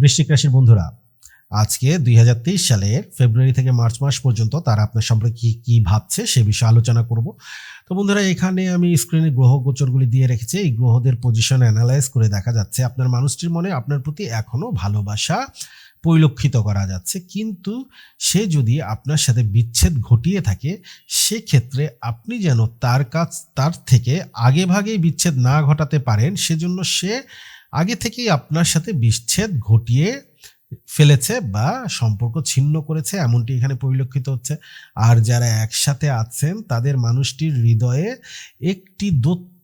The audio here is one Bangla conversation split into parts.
বৃশ্চিক রাশির বন্ধুরা, আজকে দুই হাজার তেইশ সালের ফেব্রুয়ারি থেকে মার্চ মাস পর্যন্ত তারা আপনার সম্পর্কে কী কী ভাবছে সে বিষয়ে আলোচনা করব। তো বন্ধুরা, এখানে আমি স্ক্রিনে গ্রহ গোচরগুলি দিয়ে রেখেছি। এই গ্রহদের পজিশন অ্যানালাইজ করে দেখা যাচ্ছে আপনার মানুষটির মনে আপনার প্রতি এখনও ভালোবাসা পরিলক্ষিত করা যাচ্ছে। কিন্তু সে যদি আপনার সাথে বিচ্ছেদ ঘটিয়ে থাকে, সেক্ষেত্রে আপনি যেন তার কাছ, তার থেকে আগে ভাগেই বিচ্ছেদ না ঘটাতে পারেন, সেজন্য সে আগে থেকেই আপনার সাথে বিচ্ছেদ ঘটিয়ে ফেলেছে বা সম্পর্ক ছিন্ন করেছে, এমনটি এখানে পরিলক্ষিত হচ্ছে। আর যারা একসাথে আছেন, তাদের মানুষটির হৃদয়ে একটি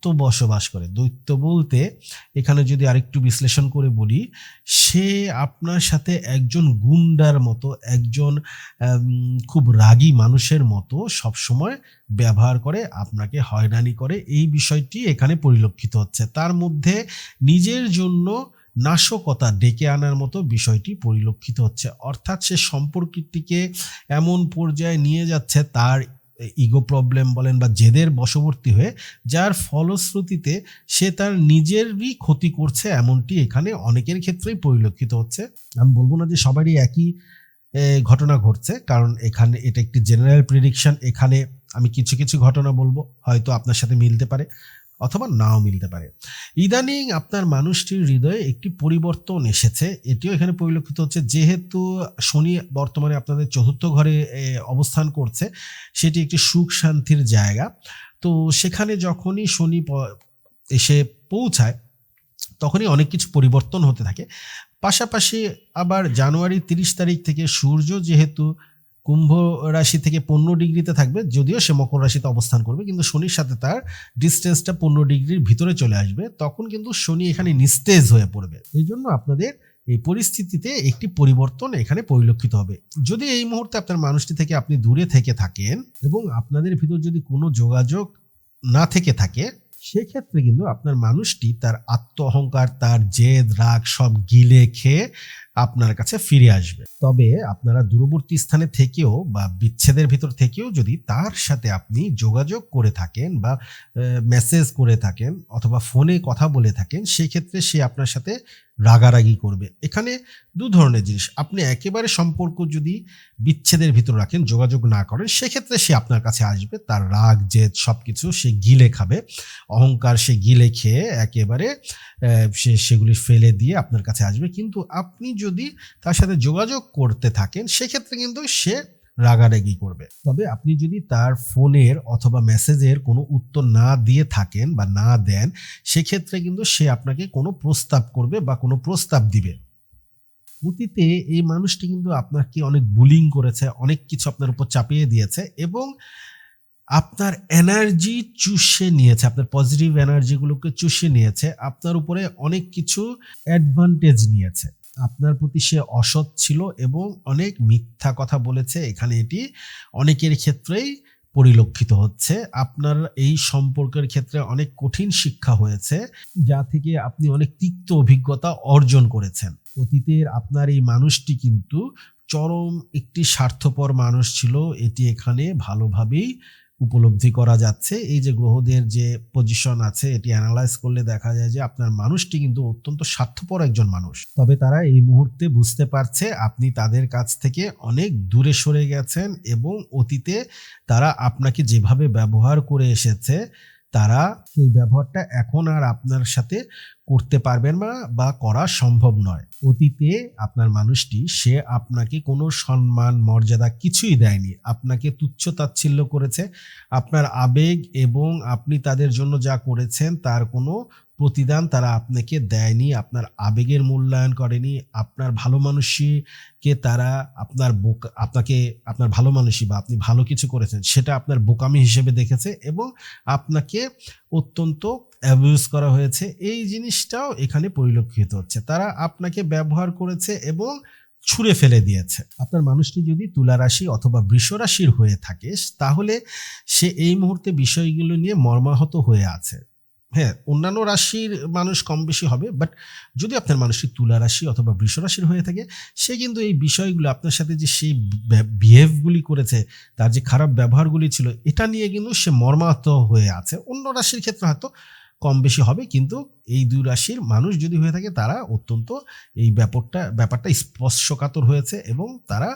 দৈত্য বসবাস করে। দৈত্য বলতে এখানে যদি আরেকটু বিশ্লেষণ করে বলি, সে আপনার সাথে একজন গুন্ডার মতো, একজন খুব রাগী মানুষের মতো সবসময় ব্যবহার করে, আপনাকে হয়রানি করে। এই বিষয়টি এখানে পরিলক্ষিত হচ্ছে। তার মধ্যে নিজের জন্য নাশকতা ডেকে আনার মতো বিষয়টি পরিলক্ষিত হচ্ছে। অর্থাৎ সে সম্পর্কটিকে এমন পর্যায়ে নিয়ে যাচ্ছে, তার ইগো প্রবলেম বলেন বা জেদের বশবর্তী হয়ে যার ফলশ্রুতিতে সে তার নিজেরই ক্ষতি করছে এমনটি এখানে অনেকের ক্ষেত্রেই পরিলক্ষিত হচ্ছে। আমি বলব না যে সবারই একই ঘটনা ঘটছে, কারণ এখানে এটা একটি জেনারেল প্রিডিকশন এখানে আমি কিছু কিছু ঘটনা বলব, হয়তো আপনার সাথে মিলতে পারে। অথবা নাও মিলতে পারে। ইদানিং আপনার মানুষটির হৃদয়ে একটি পরিবর্তন এসেছে। এটিও এখানে পরিলক্ষিত হচ্ছে। যেহেতু শনি বর্তমানে আপনাদের চতুর্থ ঘরে অবস্থান করছে, সেটি একটি সুখ শান্তির জায়গা। তো সেখানে যখনই শনি এসে পৌঁছায়, তখনই অনেক কিছু পরিবর্তন হতে থাকে। পাশাপাশি আবার জানুয়ারি তিরিশ তারিখ থেকে সূর্য যেহেতু কুম্ভ রাশি থেকে পনেরো ডিগ্রিতে থাকবে, যদিও সে মকর রাশিতে অবস্থান করবে, কিন্তু শনির সাথে তার ডিস্টেন্সটা পনেরো ডিগ্রির ভিতরে চলে আসবে, তখন কিন্তু শনি এখানে নিস্তেজ হয়ে পড়বে। এই জন্য আপনাদের এই পরিস্থিতিতে একটি পরিবর্তন এখানে পরিলক্ষিত হবে। যদি এই মুহূর্তে আপনার মানুষটি থেকে আপনি দূরে থেকে থাকেন এবং আপনাদের ভিতর যদি কোনো যোগাযোগ না থেকে থাকে, সেক্ষেত্রে কিন্তু আপনার মানুষটি তার আত্ম অহংকার তার জেদ, রাগ সব গিলে খেয়ে আপনার কাছে ফিরে আসবে। তবে আপনারা দূরবর্তী স্থানে থেকেও বা বিচ্ছেদের ভিতর থেকেও যদি তার সাথে আপনি যোগাযোগ করে থাকেন বা মেসেজ করে থাকেন অথবা ফোনে কথা বলে থাকেন, সেক্ষেত্রে সে আপনার সাথে রাগারাগি করবে। এখানে দু ধরনের জিনিস। আপনি একেবারে সম্পর্ক যদি বিচ্ছেদের ভিতর রাখেন, যোগাযোগ না করেন, সেক্ষেত্রে সে আপনার কাছে আসবে, তার রাগ, জেদ সব কিছু সে গিলে খাবে। অহংকার সে গিলে খেয়ে একেবারে সে, সেগুলি ফেলে দিয়ে আপনার কাছে আসবে। কিন্তু আপনি যদি তার সাথে যোগাযোগ করতে থাকেন, সেক্ষেত্রে কিন্তু সে রাগারাগি করবে। তবে আপনি যদি তার ফোনের অথবা মেসেজের কোনো উত্তর না দিয়ে থাকেন বা না দেন, সেক্ষেত্রে কিন্তু সে আপনাকে কোনো প্রস্তাব করবে বা কোনো প্রস্তাব দিবে। অতীতে এই মানুষটি কিন্তু আপনাকে অনেক বুলিং করেছে, অনেক কিছু আপনার উপর চাপিয়ে দিয়েছে এবং আপনার এনার্জি চুষে নিয়েছে, আপনার পজিটিভ এনার্জিগুলোকে চুষে নিয়েছে, আপনার উপরে অনেক কিছু অ্যাডভান্টেজ নিয়েছে। আপনার প্রতি সে অসৎ ছিল এবং অনেক মিথ্যা কথা বলেছে, এখানে এটি অনেকের ক্ষেত্রেই পরিলক্ষিত হচ্ছে। আপনার এই সম্পর্কের ক্ষেত্রে অনেক কঠিন শিক্ষা হয়েছে, যা থেকে আপনি অনেক তিক্ত অভিজ্ঞতা অর্জন করেছেন। অতীতের আপনার এই মানুষটি কিন্তু চরম একটি স্বার্থপর মানুষ ছিল, এটি এখানে ভালোভাবেই উপলব্ধি করা যাচ্ছে। এই যে গ্রহদের যে পজিশন আছে, এটি অ্যানালাইজ করলে দেখা যায় যে আপনার মানুষটি কিন্তু অত্যন্ত স্বার্থপর একজন মানুষ। তবে তারা এই মুহূর্তে বুঝতে পারছে আপনি তাদের কাছ থেকে অনেক দূরে সরে গেছেন এবং অতীতে তারা আপনাকে যেভাবে ব্যবহার করে এসেছে, তারা সেই ব্যবহারটা এখন আর আপনার সাথে করতে পারবেন না বা করা সম্ভব নয়। অতীতে আপনার মানুষটি, সে আপনাকে কোনো সম্মান, মর্যাদা কিছুই দেয়নি। আপনাকে তুচ্ছ তাচ্ছিল্য করেছে। আপনার আবেগ এবং আপনি তাদের জন্য যা করেছেন, তার কোনো প্রতিদান তারা আপনাকে দেয়নি, আপনার আবেগের মূল্যায়ন করেনি, আপনার ভালো মানুষকে তারা আপনার বোকা, আপনাকে, আপনার ভালো মানুষই বা আপনি ভালো কিছু করেছেন, সেটা আপনার বোকামি হিসেবে দেখেছে এবং আপনাকে অত্যন্ত অ্যাবিউজ করা হয়েছে। এই জিনিসটাও এখানে পরিলক্ষিত হচ্ছে। তারা আপনাকে ব্যবহার করেছে এবং ছুঁড়ে ফেলে দিয়েছে। আপনার মানুষটি যদি তুলা রাশি অথবা বৃষ রাশির হয়ে থাকে, তাহলে সে এই মুহূর্তে বিষয়গুলো নিয়ে মর্মাহত হয়ে আছে। হ্যাঁ অন্যান্য রাশির মানুষ কম বেশি হবে বাট যদি আপনার মানুষটি তুলা রাশি অথবা বৃষ রাশির হয়ে থাকে, সে কিন্তু এই বিষয়গুলো আপনার সাথে যে সেই বিহেভগুলি করেছে, তার যে খারাপ ব্যবহারগুলি ছিল, এটা নিয়ে কিন্তু সে মর্মাহত হয়ে আছে। অন্য রাশির ক্ষেত্রে হয়তো কম বেশি হবে, কিন্তু এই দুই রাশির মানুষ যদি হয়ে থাকে, তারা অত্যন্ত এই ব্যাপারটা ব্যাপারটা স্পর্শকাতর হয়েছে এবং তারা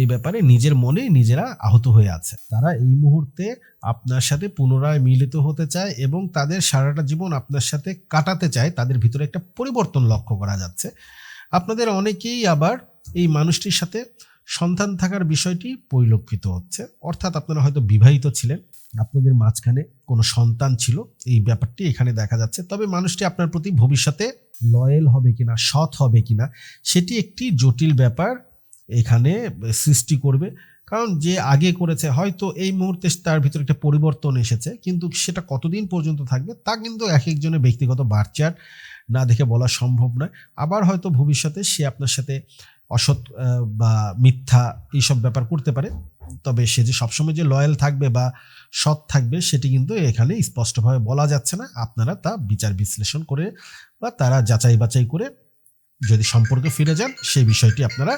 এই ব্যাপারে নিজের মনে নিজেরা আহত হয়ে আছে। তারা এই মুহূর্তে আপনার সাথে পুনরায় মিলিত হতে চায় এবং তাদের সারাটা জীবন আপনার সাথে কাটাতে চায়। তাদের ভিতরে একটা পরিবর্তন লক্ষ্য করা যাচ্ছে। আপনাদের অনেকেই আবার এই মানুষটির সাথে সন্তান থাকার বিষয়টি পরিলক্ষিত হচ্ছে। অর্থাৎ আপনারা হয়তো বিবাহিত ছিলেন। আপনাদের মাঝখানে কোনো সন্তান ছিল, এই ব্যাপারটি এখানে দেখা যাচ্ছে। তবে মানুষটি আপনার প্রতি ভবিষ্যতে লয়েল হবে কিনা, সৎ হবে কিনা, সেটি একটি জটিল ব্যাপার এখানে সৃষ্টি করবে। কারণ যে আগে করেছে, হয়তো এই মুহূর্তে তার ভিতরে একটা পরিবর্তন এসেছে, কিন্তু সেটা কতদিন পর্যন্ত থাকবে, তা কিন্তু এক একজনের ব্যক্তিগত বার্চার না দেখে বলা সম্ভব নয়। আবার হয়তো ভবিষ্যতে সে আপনার সাথে অসৎ বা মিথ্যা এইসব ব্যাপার করতে পারে। তবে সে যে সবসময় যে লয়াল থাকবে বা সৎ থাকবে, সেটি কিন্তু এখানে স্পষ্টভাবে বলা যাচ্ছে না। আপনারা তা বিচার বিশ্লেষণ করে বা তারা যাচাই বাছাই করে যদি সম্পর্কে ফিরে যান, সেই বিষয়টি আপনারা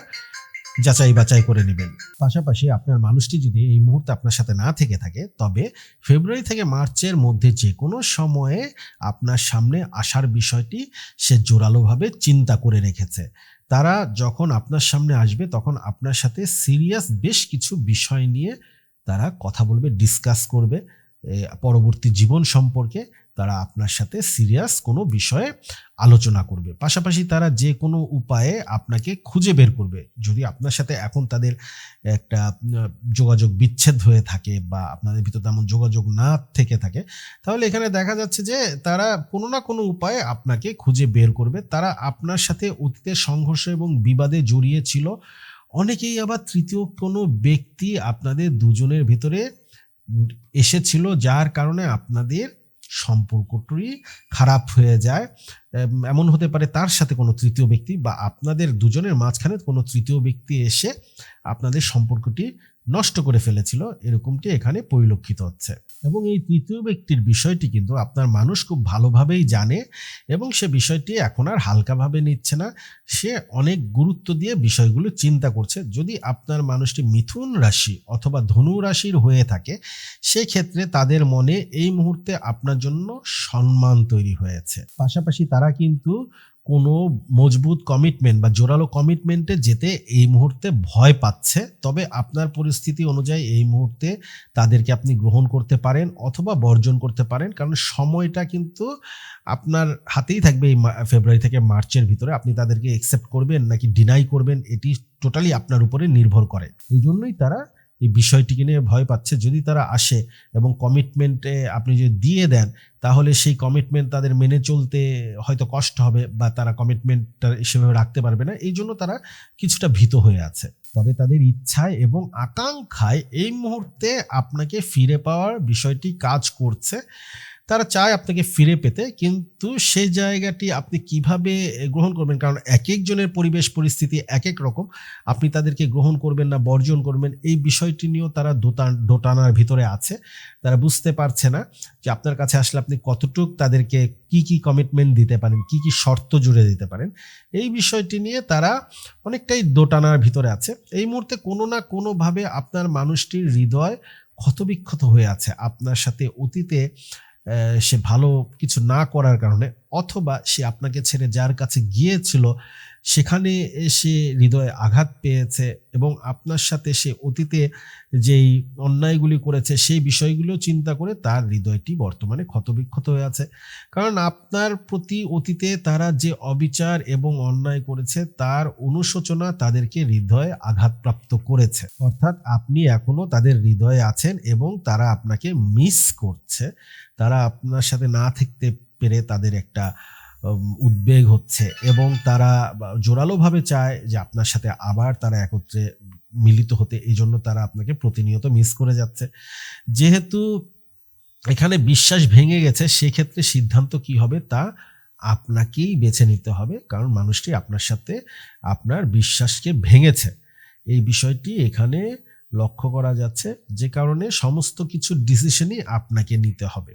যাচাই বাছাই করে নেবেন। পাশাপাশি আপনার মানুষটি যদি এই মুহূর্তে আপনার সাথে না থেকে থাকে, তবে ফেব্রুয়ারি থেকে মার্চের মধ্যে যে কোনো সময়ে আপনার সামনে আসার বিষয়টি সে জোরালোভাবে চিন্তা করে রেখেছে। তারা যখন আপনার সামনে আসবে, তখন আপনার সাথে সিরিয়াস বেশ কিছু বিষয় নিয়ে তারা কথা বলবে ডিসকাস করবে পরবর্তী জীবন সম্পর্কে। তারা আপনার সাথে সিরিয়াস কোনো বিষয়ে আলোচনা করবে। পাশাপাশি তারা যে কোনো উপায়ে আপনাকে খুঁজে বের করবে। যদি আপনার সাথে এখন তাদের একটা যোগাযোগ বিচ্ছেদ হয়ে থাকে বা আপনাদের ভিতর তেমন যোগাযোগ না থেকে থাকে, তাহলে এখানে দেখা যাচ্ছে যে তারা কোনো না কোনো উপায়ে আপনাকে খুঁজে বের করবে। তারা আপনার সাথে অতীতের সংঘর্ষ এবং বিবাদে জড়িয়ে ছিল। অনেকেই আবার তৃতীয় কোনো ব্যক্তি আপনাদের দুজনের ভিতরে এসেছিল, যার কারণে আপনাদের সম্পর্কটি খারাপ হয়ে যায়। এমন হতে পারে তার সাথে কোনো তৃতীয় ব্যক্তি বা আপনাদের দুজনের মাঝখানে কোনো তৃতীয় ব্যক্তি এসে আপনাদের সম্পর্কটি নষ্ট করে ফেলেছিল, এরকমটি এখানে পরিলক্ষিত হচ্ছে। এবং এই তৃতীয় ব্যক্তির বিষয়টি কিন্তু আপনার মানুষ খুব ভালোভাবেই জানে এবং সে বিষয়টি এখন আর হালকাভাবে নিচ্ছে না। সে অনেক গুরুত্ব দিয়ে বিষয়গুলো চিন্তা করছে। যদি আপনার মানুষটি মিথুন রাশি অথবা ধনু রাশির হয়ে থাকে, সেক্ষেত্রে তাদের মনে এই মুহূর্তে আপনার জন্য সম্মান তৈরি হয়েছে। পাশাপাশি তারা কিন্তু কোনো মজবুত কমিটমেন্ট বা জোরালো কমিটমেন্টে যেতে এই মুহূর্তে ভয় পাচ্ছে। তবে আপনার পরিস্থিতি অনুযায়ী এই মুহূর্তে তাদেরকে আপনি গ্রহণ করতে পারেন অথবা বর্জন করতে পারেন। কারণ সময়টা কিন্তু আপনার হাতেই থাকবে এই ফেব্রুয়ারি থেকে মার্চের ভিতরে। আপনি তাদেরকে একসেপ্ট করবেন নাকি ডিনাই করবেন এটি টোটালি আপনার উপরে নির্ভর করে। এই জন্যই তারা এই বিষয়টিকে নিয়ে ভয় পাচ্ছে যদি তারা আসে এবং কমিটমেন্টে আপনি যদি দিয়ে দেন, তাহলে সেই কমিটমেন্ট তাদের মেনে চলতে হয়তো কষ্ট হবে বা তারা কমিটমেন্টটা সেভাবে রাখতে পারবে না। এই জন্য তারা কিছুটা ভীত হয়ে আছে। তবে তাদের ইচ্ছায় এবং আকাঙ্ক্ষায় এই মুহূর্তে আপনাকে ফিরে পাওয়ার বিষয়টি কাজ করছে। তারা চায় আপনাকে ফিরে পেতে, কিন্তু সেই জায়গাটি আপনি কীভাবে গ্রহণ করবেন? কারণ এক একজনের পরিবেশ, পরিস্থিতি এক এক রকম। আপনি তাদেরকে গ্রহণ করবেন না, বর্জন করবেন, এই বিষয়টি নিয়েও তারা দোটান দোটানার ভিতরে আছে। তারা বুঝতে পারছে না যে আপনার কাছে আসলে আপনি কতটুক তাদেরকে কি কি কমিটমেন্ট দিতে পারেন, কি কি শর্ত জুড়ে দিতে পারেন। এই বিষয়টি নিয়ে তারা অনেকটাই দোটানার ভিতরে আছে। এই মুহূর্তে কোনো না কোনোভাবে আপনার মানুষটির হৃদয় ক্ষতবিক্ষত হয়ে আছে। আপনার সাথে অতীতে সে ভালো কিছু না করার কারণে অথবা সে আপনাকে ছেড়ে যার কাছে গিয়েছিল, সেখানে সে হৃদয়ে আঘাত পেয়েছে এবং আপনার সাথে সে অতীতে যেই অন্যায়গুলি করেছে, সেই বিষয়গুলো চিন্তা করে তার হৃদয়টি বর্তমানে ক্ষতবিক্ষত হয়ে আছে। কারণ আপনার প্রতি অতীতে তারা যে অবিচার এবং অন্যায় করেছে, তার অনুশোচনা তাদেরকে হৃদয়ে আঘাতপ্রাপ্ত করেছে। অর্থাৎ আপনি এখনও তাদের হৃদয়ে আছেন এবং তারা আপনাকে মিস করছে। তারা আপনার সাথে না থাকতে পেরে তাদের একটা উদ্বেগ হচ্ছে এবং তারা জোরালোভাবে চায় যে আপনার সাথে আবার তারা একত্রে মিলিত হতে। এই জন্য তারা আপনাকে প্রতিনিয়ত মিস করে যাচ্ছে। যেহেতু এখানে বিশ্বাস ভেঙে গেছে, সেক্ষেত্রে সিদ্ধান্ত কি হবে তা আপনাকেই বেছে নিতে হবে, কারণ মানুষটি আপনার সাথে আপনার বিশ্বাসকে ভেঙেছে। এই বিষয়টি এখানে লক্ষ্য করা যাচ্ছে। যে কারণে সমস্ত কিছু ডিসিশনই আপনাকে নিতে হবে।